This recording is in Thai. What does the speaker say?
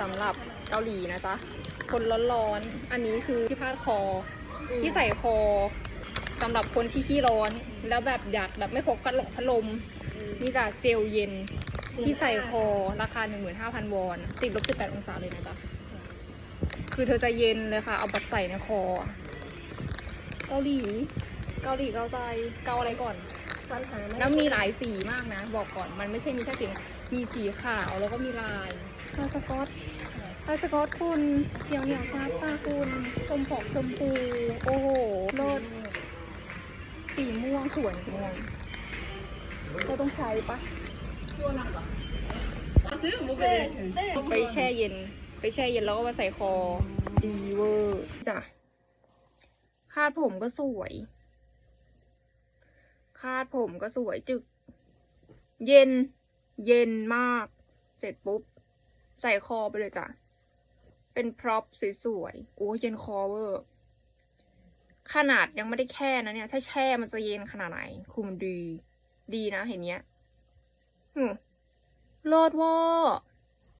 สำหรับเกาหลีนะจ๊ะ คนร้อนๆ อันนี้คือที่พาดคอที่ใส่คอสำหรับคนที่ขี้ร้อน แล้วแบบอยากแบบไม่พกพัดลมพัดลม นี่จะเจลเย็น ที่ใส่คอราคา 15,000 วอนติดลบ18องศาเลยนะจ๊ะ คือเธอจะเย็นเลยค่ะ เอาแบบใส่ในคอ เกาหลี เกาหลีเกาใจ เกาอะไรก่อน ปัญหาแล้วมีหลายสีมากนะ บอกก่อนมันไม่ใช่มีแค่สีมีสีขาวแล้วก็มีลายลายสกอตลายสกอตคุณเขียวเหนียวฟ้าตาคุณชมผอกชมพูโอ้โหโลดสีม่วงสวยม่วงเราต้องใช้ปะไปแช่เย็น ไปแช่เย็นแล้วก็มาใส่คอ ดีเวอร์จ้ะคาดผมก็สวย คาดผมก็สวยจึก เย็น เย็นมาก เสร็จปุ๊บ ใส่คอไปเลยจ้ะ เป็นพร็อพสวยๆโอ้เย็นคอเวอร์ ขนาดยังไม่ได้แค่นะเนี่ย ถ้าแช่มันจะเย็นขนาดไหน คุมนดี ดีนะเห็นเนี้ยอืมโลดว่า